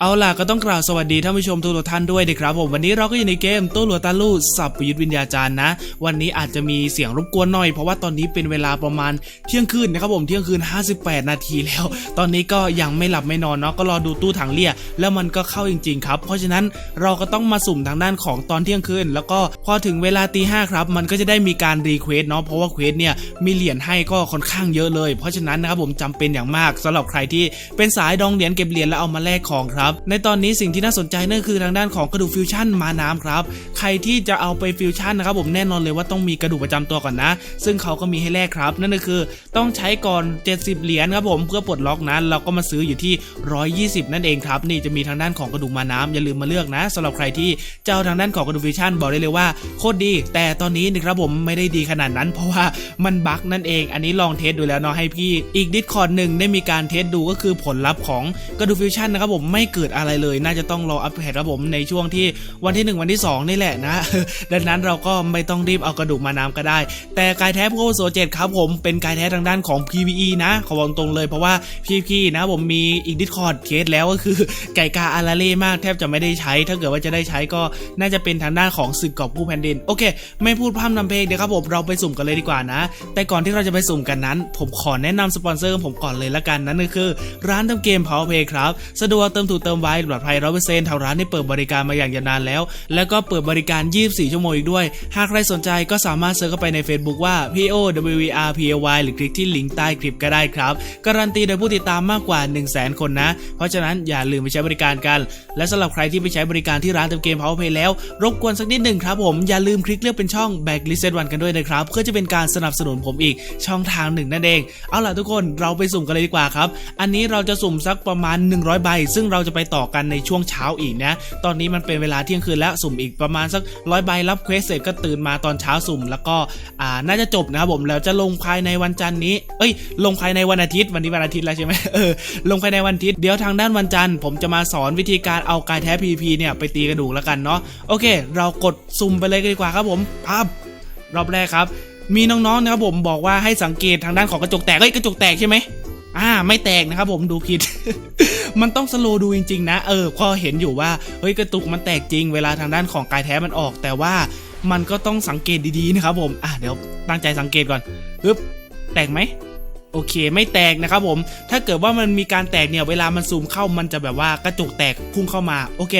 เอาล่ะก็ต้องกล่าวสวัสดีท่านผู้ชมทุกท่านด้วยนะครับผมวันนี้เราก็อยู่ในเกมตู้หลัวตาลู่สับปยุทธวิญญาจารย์นะ วันนี้อาจจะมีเสียงรบกวนหน่อย เพราะว่าตอนนี้เป็นเวลาประมาณเที่ยงคืนนะครับผมเที่ยงคืน 58 นาทีแล้ว ตอนนี้ก็ยังไม่หลับไม่นอนเนาะก็รอดูตู้ถังเลี่ยแล้วมันก็เข้าจริง ๆ ครับเพราะฉะนั้นเราก็ต้องมาสุ่มทางด้านของตอนเที่ยงคืน แล้วก็พอถึงเวลาตีห้าครับมันก็จะได้มีการรีเควสเนาะเพราะว่าเควสเนี่ยมีเหรียญให้ก็ค่อนข้างเยอะเลย เพราะฉะนั้นนะครับผมจำเป็นอย่างมากสำหรับใครที่เป็นสายดองเหรียญเก็บเหรียญแล้วเอามาแลกของครับในตอนนี้สิ่งที่น่าสนใจนั่นคือทางด้านของกระดูกฟิวชั่นมาน้ำครับ ใครที่จะเอาไปฟิวชั่นนะครับผมแน่นอนเลยว่าต้องมีกระดูกประจำตัวก่อนนะ ซึ่งเขาก็มีให้แลกครับ นั่นก็คือต้องใช้ก่อน 70 เหรียญครับผมเพื่อปลดล็อกนะเราก็มาซื้ออยู่ที่ 120 นั่นเองครับ นี่จะมีทางด้านของกระดูกมาน้ำอย่าลืมมาเลือกนะสำหรับใครที่จะเอาทางด้านของกระดูกฟิวชั่นบอกได้เลยว่าโคตรดี แต่ตอนนี้นะครับผมไม่ได้ดีขนาดนั้น เพราะว่ามันบั๊กนั่นเอง อันนี้ลองเทสดูแล้วเนาะให้พี่อีกดิสคอร์ดหนึ่งได้มีการเทสดูก็คือผลลัพธ์ของกระดูกฟิวชั่นนะครับผมไม่เกิดอะไรเลย น่าจะต้องรออัปเดตรับผมในช่วงที่วันที่ 1 วันที่ 2 นี่แหละนะ ดังนั้นเราก็ไม่ต้องรีบเอากระดูกมาน้ำก็ได้ แต่กายแท้โคโซเจ็ดครับผมเป็นกายแท้ทางด้านของ PVE นะขอบอกตรงเลยเพราะว่าพี่ๆนะผมมีอีกดิสคอร์ดเคสแล้วก็คือไก่กาอาราเล่มากแทบจะไม่ได้ใช้ ถ้าเกิดว่าจะได้ใช้ก็น่าจะเป็นทางด้านของศึกกอบกู้แผ่นดินโอเค ไม่พูดพร่ำนำเพลงเดี๋ยวครับผมเราไปสุ่มกันเลยดีกว่านะ แต่ก่อนที่เราจะไปสุ่มกันนั้น ผมขอแนะนำสปอนเซอร์ของผมก่อนเลยละกันนั่นก็คือ ร้านทำเกม Power Play ครับสะดวกเติมถูกเติมไว้ปลอดภัยร้อยเปอร์เซ็นต์ทางร้านได้เปิดบริการมาอย่างยาวนานแล้ว แล้วก็เปิดบริการ 24 ชั่วโมงอีกด้วย หากใครสนใจก็สามารถเซิร์ชเข้าไปใน Facebook ว่า P O W E R P A Y หรือคลิกที่ลิงก์ใต้คลิปก็ได้ครับ การันตีโดยผู้ติดตามมากกว่า 1 0 0 0 0แคนนะ เพราะฉะนั้นอย่าลืมไปใช้บริการกัน และสำหรับใครที่ไปใช้บริการที่ร้านเติมเกม Power Play แล้ว รบกวนสักนิดหนึ่งครับผมอย่าลืมคลิกเลือกเป็นช่อง Back List One กันด้วยนะครับเพื่อจะเป็นการสนับสนุนผมอีกช่องทางหนึ่งนั่นเองเอาล่ะทุกคนเราไปสุ่มกันเลยดีกว่าครับอันนี้เราจะสุ่มสักประมาณ 100 ใบ ซึ่งเราจะไปต่อกันในช่วงเช้าอีกนะ ตอนนี้มันเป็นเวลาเที่ยงคืนแล้วสุ่มอีกประมาณสักร้อยใบรับเควสเสร็จก็ตื่นมาตอนเช้าสุ่ม แล้วก็อ่าน่าจะจบนะครับผมแล้วจะลงภายในวันจันทร์นี้ เอ้ย ลงภายในวันอาทิตย์วันนี้วันอาทิตย์แล้วใช่ไหมเออลงภายในวันอาทิตย์เดี๋ยวทางด้านวันจันทร์ ผมจะมาสอนวิธีการเอากายแท้ PVP เนี่ยไปตีกระดูกแล้วกันเนาะโอเค เรากดสุ่มไปเลยดีกว่าครับผมปั๊บรอบแรกครับ มีน้องๆนะครับผมบอกว่าให้สังเกตทางด้านของกระจกแตกเอ้ยกระจกแตกใช่ไหม อ่าไม่แตกนะครับผมดูผิด มันต้องสโลดูจริง ๆ นะ เออพอเห็นอยู่ว่าเฮ้ยกระตุกมันแตกจริง เวลาทางด้านของกายแท้มันออก แต่ว่ามันก็ต้องสังเกตดีๆนะครับผมอะเดี๋ยวตั้งใจสังเกตก่อนปึ๊บแตกไหมโอเคไม่แตกนะครับผม ถ้าเกิดว่ามันมีการแตกเนี่ย เวลามันซูมเข้ามันจะแบบว่ากระจกแตกพุ่งเข้ามา โอเค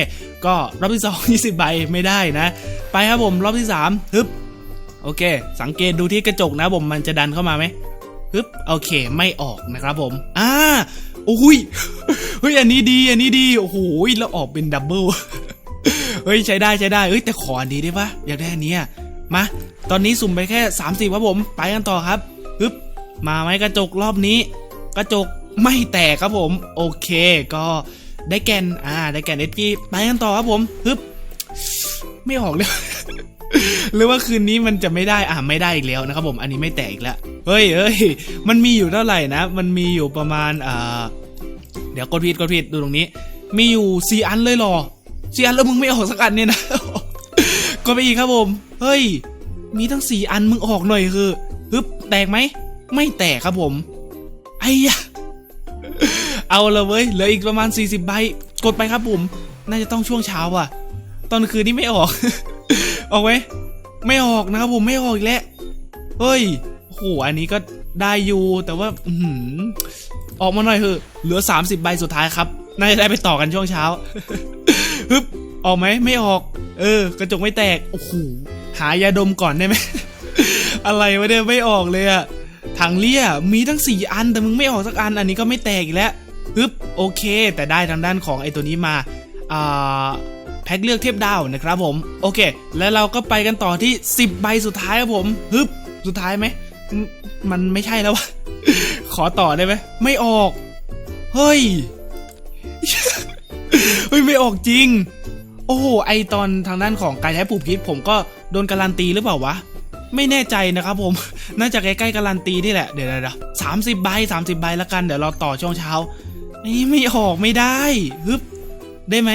ก็รอบที่สอง20 ใบไม่ได้นะ ไปครับผมรอบที่สามฮึบโอเค สังเกตดูที่กระจกนะผมมันจะดันเข้ามาไหม ปึ๊บโอเคไม่ออกนะครับผม อ่าโอ้ยเฮ้ยอันนี้ดีอันนี้ดีโอ้โหแล้วออกเป็นดับเบิลเฮ้ยใช้ได้ใช้ได้เฮ้ยแต่ขออันนี้ได้ปะอยากได้อันเนี้ยมาตอนนี้สุ่มไปแค่30ครับผมไปกันต่อครับปึ๊บมาไหมกระจกรอบนี้ กระจกไม่แตกครับผม โอเคก็ได้แกนอ่าได้แกนเอสพีไปกันต่อครับผมปึ๊บไม่ออกเลย หรือว่าคืนนี้มันจะไม่ได้อ่าไม่ได้อีกแล้วนะครับผมอันนี้ไม่แตกอีกแล้วเฮ้ยเฮ้ยมันมีอยู่เท่าไหร่นะ มันมีอยู่ประมาณอ่าเดี๋ยวกดผิดกดผิดดูตรงนี้ มีอยู่สี่อันเลยหรอสี่อันแล้วมึงไม่ออกสักอันเนี่ยนะกดไปอีกครับผม เฮ้ย มีทั้งสี่อันมึงออกหน่อยคือฮึบแตกไหมไม่แตกครับผมไอ้ยะเอาละเว้ยเหลืออีกประมาณ 40 ใบ กดไปครับผม น่าจะต้องช่วงเช้าอะ ตอนคืนนี้ไม่ออก ออกไหมไม่ออกนะครับผมไม่ออกอีกแล้วเฮ้ยโอ้โหอันนี้ก็ได้อยู่แต่ว่าอืออออกมาหน่อยเถอะเหลือ 30 ใบสุดท้ายครับน่าจะได้ไปต่อกันช่วงเช้าฮึบออกไหมไม่ออก เออ กระจกไม่แตกโอ้โหหายาดมก่อนได้ไหมอะไรวะเนี่ยไม่ออกเลยอะถังเลี่ยมีทั้ง 4 อันแต่มึงไม่ออกสักอัน อันนี้ก็ไม่แตกอีกแล้วฮึบโอเค แต่ได้ทางด้านของไอตัวนี้มาอ่า แพ็คเลือกเทพดาวนะครับผม โอเค แล้วเราก็ไปกันต่อที่ 10 ใบสุดท้ายครับผมฮึบสุดท้ายไหม มันไม่ใช่แล้ววะขอต่อได้ไหมไม่ออก เฮ้ยเฮ้ย ไม่ออกจริง โอ้โหไอตอนทางด้านของกายแท้ผูพิษผมก็โดนการันตีหรือเปล่าวะ ไม่แน่ใจนะครับผม น่าจะใกล้ๆการันตีนี่แหละ เดี๋ยวเดี๋ยวสามสิบใบสามสิบใบแล้วกัน เดี๋ยวเราต่อช่วงเช้า นี่ไม่ออกไม่ได้ฮึบได้ไหม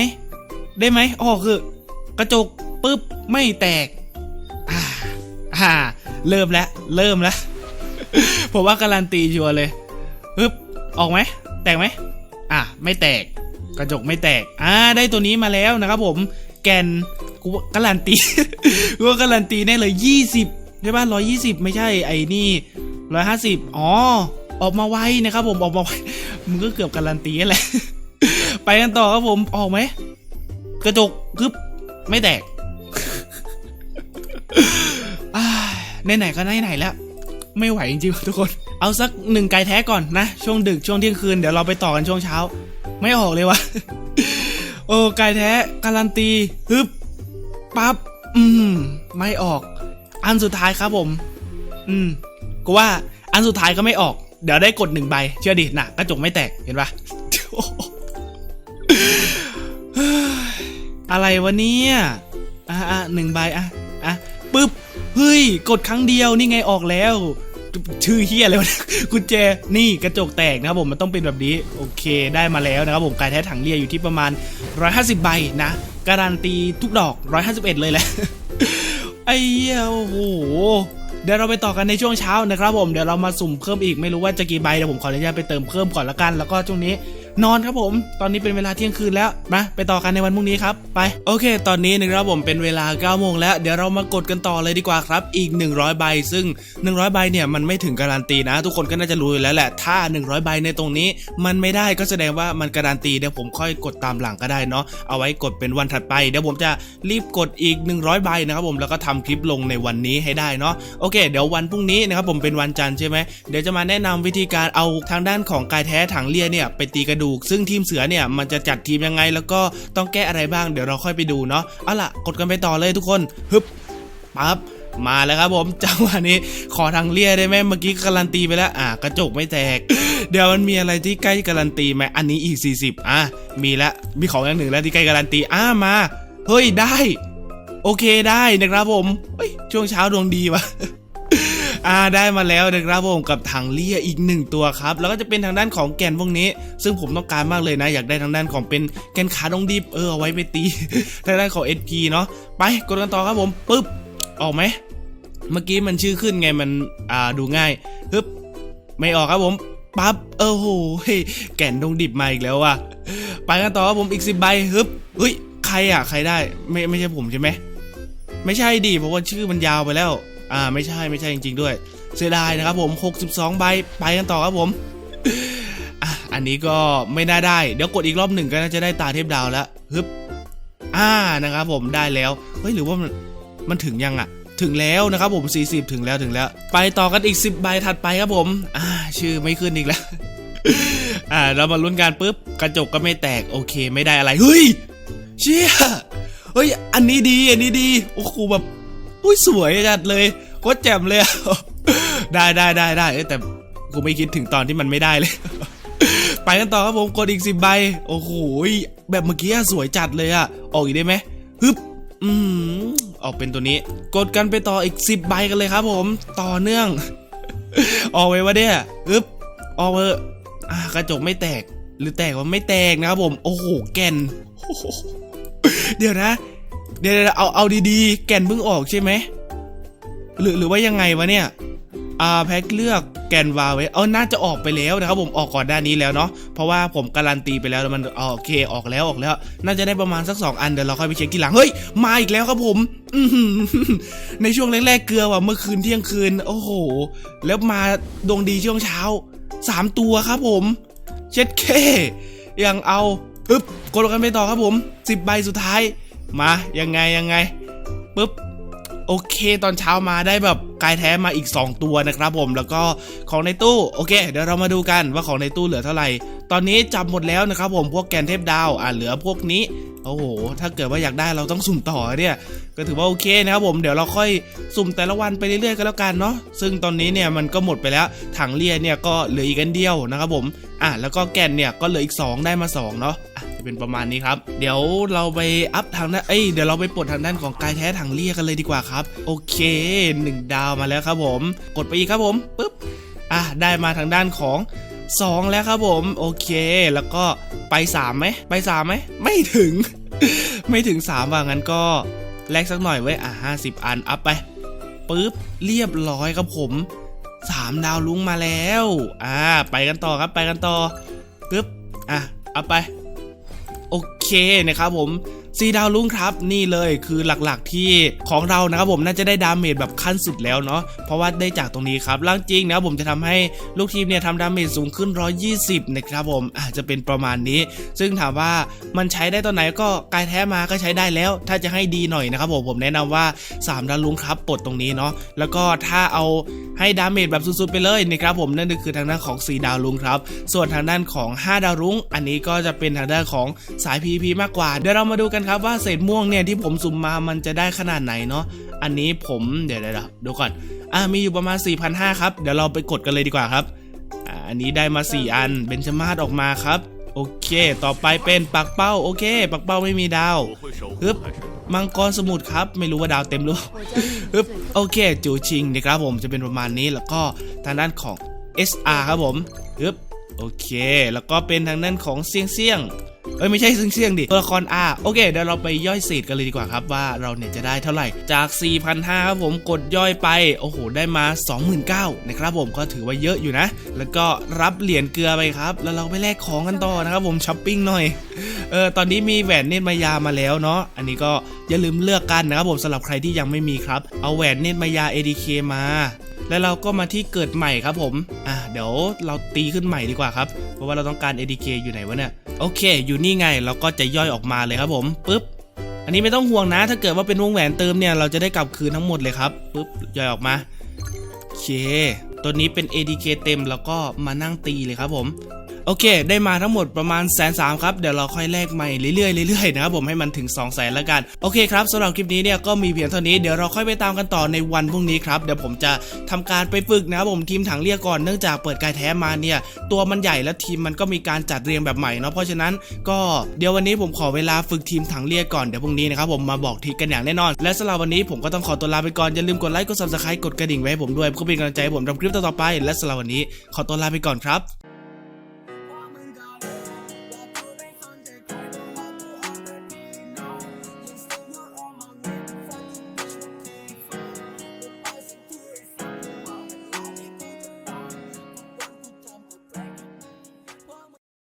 ได้ไหมอ๋อคือ กระจกปุ๊บไม่แตกอ่าเริ่มแล้วเริ่มแล้ว ผมว่าการันตีชัวร์เลยปึ๊บออกไหมแตกไหมอะไม่แตก กระจกไม่แตกอ่าได้ตัวนี้มาแล้วนะครับผมแกนกูว่าการันตีกูว่าการันตีแน่เลยยี่สิบใช่ป่ะร้อยยี่สิบไม่ใช่ไอ้นี่ร้อยห้าสิบอ๋อออกมาไวนะครับผมออกมาไวมึงก็เกือบการันตีแหละไปกันต่อครับผมออกไหม กระจกกึบไม่แตกอ่าไหนๆก็ไหนๆแล้ว ไม่ไหวจริงๆทุกคน เอาสักหนึ่งไกแท้ก่อนนะ ช่วงดึกช่วงเที่ยงคืนเดี๋ยวเราไปต่อกันช่วงเช้า ไม่ออกเลยวะโอ้ไกแท้การันตีฮึบปั๊บอืม ไม่ออก อันสุดท้ายครับผม อืมกูว่าอันสุดท้ายก็ไม่ออก เดี๋ยวได้กดหนึ่งใบ เชื่อดิน่ะกระจกไม่แตกเห็นปะ อะไรวะเนี่ยอะอะหนึ่งใบอะอะปึ๊บเฮ้ย กดครั้งเดียวนี่ไงออกแล้ว ชื่อเฮียอะไรวะกุญแจนี่กระจกแตกนะครับผมมันต้องเป็นแบบนี้ โอเคได้มาแล้วนะครับผมกายแท้ถังเรียอยู่ที่ประมาณ 150 ใบนะ การันตีทุกดอก 151 เลยแหละไอ้เหี้ยโอ้โหเดี๋ยวเราไปต่อกันในช่วงเช้านะครับผมเดี๋ยวเรามาสุ่มเพิ่มอีกไม่รู้ว่าจะกี่ใบเดี๋ยวผมขออนุญาตไปเติมเพิ่มก่อนละกัน แล้วก็ช่วงนี้ นอนครับผม ตอนนี้เป็นเวลาเที่ยงคืนแล้วมาไปต่อกันในวันพรุ่งนี้ครับ ไป โอเค ตอนนี้นะครับผมเป็นเวลา9โมงแล้ว เดี๋ยวเรามากดกันต่อเลยดีกว่าครับ อีก 100 ใบ ซึ่ง 100 ใบเนี่ยมันไม่ถึงการันตีนะ ทุกคนก็น่าจะรู้อยู่แล้วแหละ ถ้า 100 ใบในตรงนี้ มันไม่ได้ก็แสดงว่ามันการันตีเดี๋ยวผมค่อยกดตามหลังก็ได้เนาะ เอาไว้กดเป็นวันถัดไป เดี๋ยวผมจะรีบกดอีก 100 ใบนะครับผม แล้วก็ทำคลิปลงในวันนี้ให้ได้เนาะ โอเค เดี๋ยววันพรุ่งนี้นะครับผมเป็นวันจันทร์ใช่ไหมเดี๋ยวจะมาแนะนำวิธีการเอาทางด้านของกายแท้ถังเลียเนี่ยไปตีกระดูก ซึ่งทีมเสือเนี่ยมันจะจัดทีมยังไงแล้วก็ต้องแก้อะไรบ้างเดี๋ยวเราค่อยไปดูเนาะเอาล่ะกดกันไปต่อเลยทุกคนฮึบปั๊บมาแล้วครับผมจังหวะนี้ขอทางเลียได้ไหมเมื่อกี้การันตีไปแล้วอะกระจกไม่แตก เดี๋ยวมันมีอะไรที่ใกล้การันตีไหมอันนี้อีก 40 อะมีแล้วมีของอย่างหนึ่งแล้วที่ใกล้การันตีอะมาเฮ้ยได้ โอเคได้นะครับผมเฮ้ยช่วงเช้าดวงดีวะ อ่าได้มาแล้วนะครับผมกับถังเลียอีกหนึ่งตัวครับ แล้วก็จะเป็นทางด้านของแกนพวกนี้ ซึ่งผมต้องการมากเลยนะ อยากได้ทางด้านของเป็นแกนขาดงดิบเออเอาไว้ไปตีทางด้านของ SP เนาะไปกดกันต่อครับผมปึ๊บออกไหมเมื่อกี้มันชื่อขึ้นไงมันอ่าดูง่ายฮึบไม่ออกครับผมปั๊บเออโหแกนดงดิบมาอีกแล้วว่ะไปกันต่อครับผมอีกสิบใบฮึบเฮ้ยใครอะใครได้ไม่ไม่ใช่ผมใช่ไหมไม่ใช่ดิเพราะว่าชื่อมันยาวไปแล้ว อ่าไม่ใช่ไม่ใช่จริง ๆ ด้วย เสียดายนะครับผม 62 ใบไปกันต่อครับผมอะอันนี้ก็ไม่น่าได้ เดี๋ยวกดอีกรอบหนึ่งก็น่าจะได้ตาเทพดาวแล้วฮึบอ่านะครับผมได้แล้วเฮ้ยหรือว่ามันมันถึงยังอะถึงแล้วนะครับผม 40 ถึงแล้วถึงแล้ว ไปต่อกันอีก 10 ใบถัดไปครับผมอ่าชื่อไม่ขึ้นอีกแล้ว อ่า เรามาลุ้นกันปุ๊บ กระจกก็ไม่แตกโอเค ไม่ได้อะไร เฮ้ย เชี่ยเฮ้ย อันนี้ดี อันนี้ดี โอ้โหแบบ อุ้ยสวยจัดเลยโคตรแจ่มเลยอะได้ได้ได้ได้แต่กูไม่คิดถึงตอนที่มันไม่ได้เลย ไปกันต่อครับผมกดอีกสิบใบ โอ้โหแบบเมื่อกี้อะสวยจัดเลยอะออกอีกได้ไหมฮึบอืมออกเป็นตัวนี้ กดกันไปต่ออีกสิบใบกันเลยครับ ผมต่อเนื่อง ออกไปวะเนี่ยฮึบออกเอะอ่ากระจกไม่แตกหรือแตกว่าไม่แตกนะครับผม โอ้โหแก่นเดี๋ยวนะ เดี๋ยวเอาเอาดีๆ แก่นเพิ่งออกใช่ไหมหรือหรือว่ายังไงวะเนี่ยอ่าแพ็คเลือกแกนวาไว้ เอาน่าจะออกไปแล้วนะครับผมออกก่อนด้านนี้แล้วเนาะ เพราะว่าผมการันตีไปแล้วมันโอเคออกแล้วออกแล้ว น่าจะได้ประมาณสักสองอันเดี๋ยวเราค่อยไปเช็คทีหลัง เฮ้ย มาอีกแล้วครับผม ในช่วงแรกๆเกลือว่ะเมื่อคืนเที่ยงคืน โอ้โห แล้วมาดวงดีช่วงเช้าสามตัวครับผม เช็ดเคยังเอาปึ๊บกดกันไปต่อครับผมสิบใบสุดท้าย มายังไงยังไงปึ๊บโอเค ตอนเช้ามาได้แบบกายแท้มาอีก 2 ตัวนะครับผมแล้วก็ของในตู้โอเค เดี๋ยวเรามาดูกันว่าของในตู้เหลือเท่าไหร่ ตอนนี้จับหมดแล้วนะครับผมพวกแกนเทพดาวอ่าเหลือพวกนี้โอ้โห ถ้าเกิดว่าอยากได้เราต้องสุ่มต่อเนี่ย ก็ถือว่าโอเคนะครับผมเดี๋ยวเราค่อยสุ่มแต่ละวันไปเรื่อยๆก็แล้วกันเนาะซึ่งตอนนี้เนี่ยมันก็หมดไปแล้วถังเลียเนี่ยก็เหลืออีกอันเดียวนะครับผมอะแล้วก็แกนเนี่ยก็เหลืออีก 2 ได้มา2เนาะ จะเป็นประมาณนี้ครับ เดี๋ยวเราไปอัพทางด้านเอ้ยเดี๋ยวเราไปปลดทางด้านของกายแท้ถังเลียกันเลยดีกว่าครับ โอเคหนึ่งดาวมาแล้วครับผม กดไปอีกครับผมปึ๊บอะได้มาทางด้านของ2แล้วครับผมโอเค แล้วก็ไป3ไหมไป3ไหมไม่ถึง ไม่ถึง3ว่างั้นก็แลกสักหน่อยไว้อะห้าสิบอันอัพไปปึ๊บเรียบร้อยครับผมสามดาวลุงมาแล้ว อ่า ไปกันต่อครับ ไปกันต่อปึ๊บ อะ เอาไป โอเคนะครับผม สีดาวลุ้งครับนี่เลยคือหลักๆที่ของเรานะครับผมน่าจะได้ดาเมจแบบขั้นสุดแล้วเนาะเพราะว่าได้จากตรงนี้ครับล่างจริงนะครับผมจะทำให้ลูกทีมเนี่ยทำดาเมจสูงขึ้น 120 นะครับผมอาจจะเป็นประมาณนี้ ซึ่งถามว่ามันใช้ได้ตอนไหนก็กายแท้มาก็ใช้ได้แล้ว ถ้าจะให้ดีหน่อยนะครับผมผมแนะนำว่า 3 ดาวลุ้งครับปลดตรงนี้เนาะแล้วก็ถ้าเอาให้ดาเมจแบบสุดๆไปเลยนะครับผมนั่นคือทางด้านของ 4 ดาวลุ้งครับส่วนทางด้านของ 5 ดาวรุ้ง อันนี้ก็จะเป็นทางด้านของสาย PVP มากกว่าเดี๋ยวเรามาดูกันครับว่าเศษม่วงเนี่ยที่ผมสุ่มมามันจะได้ขนาดไหนเนาะอันนี้ผมเดี๋ยวเดี๋ยวเดี๋ยวดูก่อนอ่ามีอยู่ประมาณ4,500ครับเดี๋ยวเราไปกดกันเลยดีกว่าครับอ่าอันนี้ได้มา 4 อันเบนชมาศออกมาครับ โอเค ต่อไปเป็นปักเป้าโอเค ปักเป้าไม่มีดาวฮึบมังกรสมุทรครับ ไม่รู้ว่าดาวเต็มหรือเปล่าฮึบโอเค จูชิงนะครับผมจะเป็นประมาณนี้แล้วก็ทางด้านของ SR ครับผมฮึบโอเค แล้วก็เป็นทางด้านของเซียงเซียง เอ้ยไม่ใช่เซียงเซียงดิตัวละคร R โอเคเดี๋ยวเราไปย่อยเศษกันเลยดีกว่าครับว่าเราเนี่ยจะได้เท่าไหร่จาก 4,500ครับผมกดย่อยไปโอ้โหได้มา 29,000นะครับผมก็ถือว่าเยอะอยู่นะ แล้วก็รับเหรียญเกลือไปครับ แล้วเราไปแลกของกันต่อนะครับผมช้อปปิ้งหน่อยเออตอนนี้มีแหวนเนตรมายามาแล้วเนาะอันนี้ก็อย่าลืมเลือกกันนะครับผมสำหรับใครที่ยังไม่มีครับเอาแหวนเนตรมายา ADK มา แล้วเราก็มาที่เกิดใหม่ครับผมอะเดี๋ยวเราตีขึ้นใหม่ดีกว่าครับเพราะว่าเราต้องการ ADK อยู่ไหนวะเนี่ย โอเค อยู่นี่ไงเราก็จะย่อยออกมาเลยครับผมปึ๊บอันนี้ไม่ต้องห่วงนะ ถ้าเกิดว่าเป็นวงแหวนเติมเนี่ยเราจะได้กลับคืนทั้งหมดเลยครับปึ๊บย่อยออกมาโอเค ตัวนี้เป็น ADK เต็มแล้วก็มานั่งตีเลยครับผม โอเค ได้มาทั้งหมดประมาณแสนสามครับ เดี๋ยวเราค่อยแลกใหม่เรื่อยๆเรื่อยๆนะครับผมให้มันถึง2องแสนแล้วกันโอเคครับสำหรับคลิปนี้เนี่ยก็มีเพียงเท่านี้เดี๋ยวเราค่อยไปตามกันต่อในวันพรุ่งนี้ครับเดี๋ยวผมจะทำการไปฝึกนะครับผมทีมถังเรียกก่อนเนื่องจากเปิดกายแท้มาเนี่ยตัวมันใหญ่และทีมมันก็มีการจัดเรียงแบบใหม่เนาะเพราะฉะนั้นก็เดี๋ยววันนี้ผมขอเวลาฝึกทีมถังเรียกก่อนเดี๋ยวพรุ่งนี้นะครับผมมาบอกทีกันอย่างแน่นอน และสำหรับวันนี้ผมก็ต้องขอตัวลาไปก่อนอย่าลืมกดไลค์กด subscribe กดกระดิ่งไว้ให้ผมด้วยเพื่อเป็นกำลังใจให้ผมทำคลิปต่อๆไป และสำหรับวันนี้ขอตัวลาไปก่อนครับ